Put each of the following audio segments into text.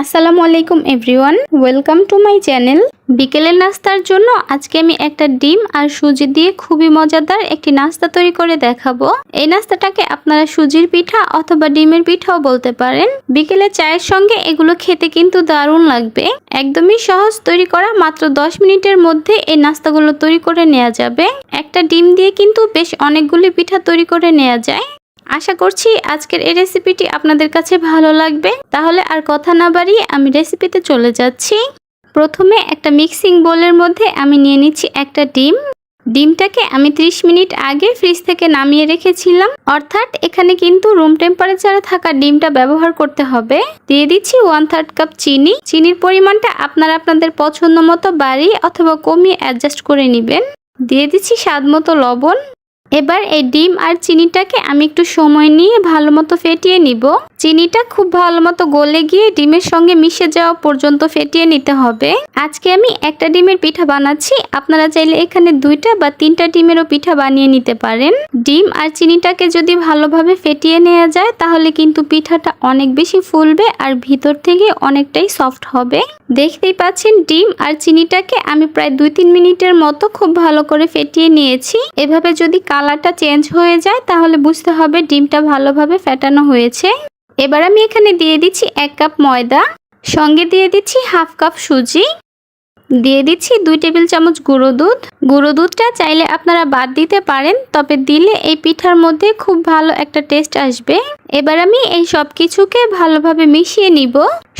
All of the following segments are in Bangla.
আসসালামু আলাইকুম everyone, welcome to my channel. বিকেলের নাস্তার জন্য আজকে আমি একটা ডিম আর সুজি দিয়ে খুবই মজাদার একটি নাস্তা তৈরি করে দেখাবো। এই নাস্তাটাকে আপনারা সুজির পিঠা অথবা ডিমের পিঠাও বলতে পারেন। বিকেলে চায়ের সঙ্গে এগুলো খেতে কিন্তু দারুণ লাগবে। একদমই সহজ তৈরি করা মাত্র 10 মিনিটের মধ্যে এই নাস্তাগুলো তৈরি করে নেওয়া যাবে। একটা ডিম দিয়ে কিন্তু বেশ অনেকগুলি পিঠা তৈরি করে নেওয়া যায়। আশা করছি আজকের এই রেসিপিটি আপনাদের কাছে ভালো লাগবে। তাহলে আর কথা না বাড়িয়ে আমি রেসিপিতে চলে যাচ্ছি। প্রথমে একটা মিক্সিং বোলের মধ্যে আমি নিয়ে নিচ্ছি একটা ডিম। ডিমটাকে আমি 30 মিনিট আগে ফ্রিজ থেকে নামিয়ে রেখেছিলাম। অর্থাৎ এখানে কিন্তু রুম টেম্পারেচারে থাকা ডিমটা ব্যবহার করতে হবে। দিয়ে দিচ্ছি ওয়ান থার্ড কাপ চিনি। চিনির পরিমাণটা আপনারা আপনাদের পছন্দ মতো বাড়িয়ে অথবা কমিয়ে অ্যাডজাস্ট করে নেবেন। দিয়ে দিচ্ছি স্বাদ মতো লবণ। এবার এই ডিম আর চিনিটাকে আমি একটু সময় নিয়ে ভালো মতো ফেটিয়ে নিব। চিনিটা খুব ভালো মতো গলে গিয়ে ডিমের সঙ্গে মিশে যাওয়া পর্যন্ত ফেটিয়ে নিতে হবে। আজকে আমি একটা ডিমের পিঠা বানাচ্ছি। আপনারা চাইলে এখানে দুইটা বা তিনটা ডিমেরও পিঠা বানিয়ে নিতে পারেন। ডিম আর চিনিটাকে যদি ভালোভাবে ফেটিয়ে নেওয়া যায়, তাহলে কিন্তু পিঠাটা অনেক বেশি ফুলবে আর ভিতর থেকে অনেকটাই সফট হবে। দেখতেই পাচ্ছেন, ডিম আর চিনিটাকে আমি প্রায় দুই তিন মিনিটের মতো খুব ভালো করে ফেটিয়ে নিয়েছি। এভাবে যদি কালারটা চেঞ্জ হয়ে যায়, তাহলে বুঝতে হবে ডিমটা ভালোভাবে ফেটানো হয়েছে। এবার আমি এখানে দিয়ে দিচ্ছি এক কাপ ময়দা সঙ্গে দিয়ে দিচ্ছি হাফ কাপ সুজি। দিয়ে দিচ্ছি দুই টেবিল চামচ গুঁড়ো দুধ। গুঁড়ো দুধটা চাইলে আপনারা বাদ দিতে পারেন, তবে দিলে এই পিঠার মধ্যে খুব ভালো একটা টেস্ট আসবে। এবার আমি এই সব কিছুকে ভালোভাবে মিশিয়ে নিব।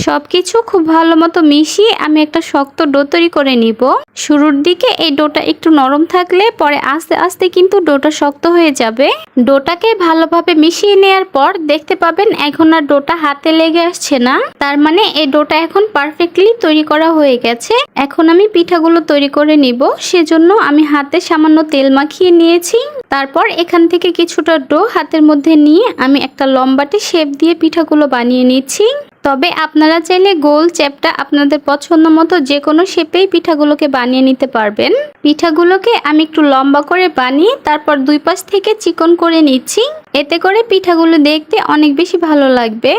সব কিছু খুব ভালো মতো মিশিয়ে আমি একটা শক্ত ডো তৈরি করে নিব। শুরুর দিকে এই ডোটা একটু নরম থাকলে পরে আস্তে আস্তে কিন্তু ডোটা শক্ত হয়ে যাবে। ডোটাকে ভালোভাবে মিশিয়ে নেওয়ার পর দেখতে পাবেন এখন আর ডোটা হাতে লেগে আসছে না। তার মানে এই ডোটা এখন পারফেক্টলি তৈরি করা হয়ে গেছে। এখন আমি পিঠাগুলো তৈরি করে নিব, সেজন্য আমি হাতে সামান্য তেল মাখিয়ে নিয়েছি। তারপর এখান থেকে কিছুটা ডো হাতের মধ্যে নিয়ে আমি একটা লম্বাটে শেপ দিয়ে পিঠাগুলো বানিয়ে নিচ্ছি। তবে আপনারা চাইলে গোল চ্যাপটা আপনাদের পছন্দ মতো যে কোনো শেপেই পিঠাগুলোকে বানিয়ে নিতে পারবেন। পিঠাগুলোকে আমি একটু লম্বা করে বানিয়ে তারপর দুই পাশ থেকে চিকন করে নিচ্ছি। এতে করে পিঠাগুলো দেখতে অনেক বেশি ভালো লাগবে।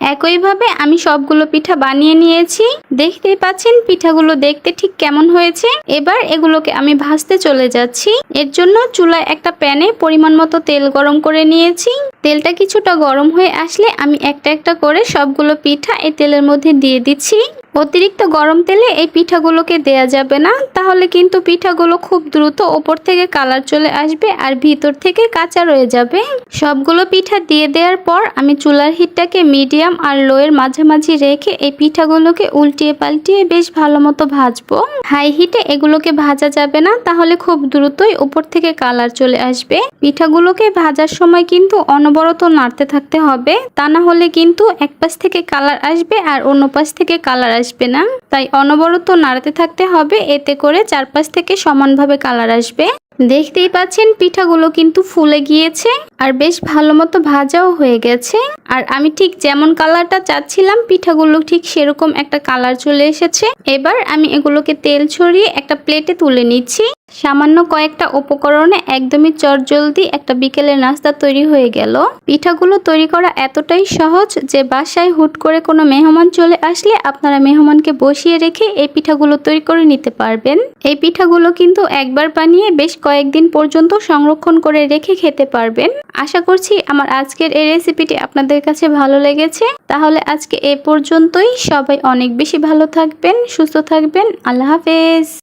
একইভাবে আমি সবগুলো পিঠা বানিয়ে নিয়েছি। দেখতেই পাচ্ছেন, পিঠাগুলো দেখতে ঠিক কেমন হয়েছে। এবার এগুলোকে আমি ভাজতে চলে যাচ্ছি। এর জন্য চুলায় একটা প্যানে পরিমাণ মতো তেল গরম করে নিয়েছি। তেলটা কিছুটা গরম হয়ে আসলে আমি একটা একটা করে সবগুলো পিঠা এই তেলের মধ্যে দিয়ে দিচ্ছি। অতিরিক্ত গরম তেলে এই পিঠাগুলোকে দেয়া যাবে না। তাহলে কিন্তু পিঠাগুলো খুব দ্রুত ওপর থেকে কালার চলে আসবে আর ভিতর থেকে কাঁচা রয়ে যাবে। সবগুলো পিঠা দিয়ে দেওয়ার পর আমি চুলার হিটটাকে মিডিয়াম আর লোয়ের মাঝামাঝি রেখে এই পিঠাগুলোকে উল্টিয়ে পাল্টিয়ে বেশ ভালো মতো ভাজবো। হাই হিটে এগুলোকে ভাজা যাবে না, তাহলে খুব দ্রুতই উপর থেকে কালার চলে আসবে। পিঠাগুলোকে ভাজার সময় কিন্তু অনবরত নাড়তে থাকতে হবে। তা না হলে কিন্তু এক পাশ থেকে কালার আসবে আর অন্য পাশ থেকে কালার আসবে না। তাই অনবরত নাড়াতে থাকতে হবে, এতে করে চারপাশ থেকে সমানভাবে কালার আসবে। দেখতেই পাচ্ছেন, পিঠাগুলো কিন্তু ফুলে গিয়েছে আর বেশ ভালো মতো ভাজাও হয়ে গেছে। আর আমি ঠিক যেমন কালারটা চাচ্ছিলাম, পিঠাগুলো ঠিক সেরকম একটা কালার চলে এসেছে। এবার আমি এগুলোকে তেল ছড়িয়ে একটা প্লেটে তুলে নিচ্ছি। সামান্য কয়েকটা উপকরণে একদমই চটজলদি একটা বিকেলের নাস্তা তৈরি হয়ে গেল। পিঠাগুলো তৈরি করা এতটাই সহজ যে বাসায় হুট করে কোনো মেহমান চলে আসলে আপনারা মেহমানকে বসিয়ে রেখে এই পিঠাগুলো তৈরি করে নিতে পারবেন। এই পিঠাগুলো কিন্তু একবার বানিয়ে বেশ কয়েকদিন পর্যন্ত সংরক্ষণ করে রেখে খেতে পারবেন। আশা করছি আমার আজকের এই রেসিপিটি আপনাদের কাছে ভালো লেগেছে। তাহলে আজকে এ পর্যন্তই। সবাই অনেক বেশি ভালো থাকবেন, সুস্থ থাকবেন। আল্লাহ হাফেজ।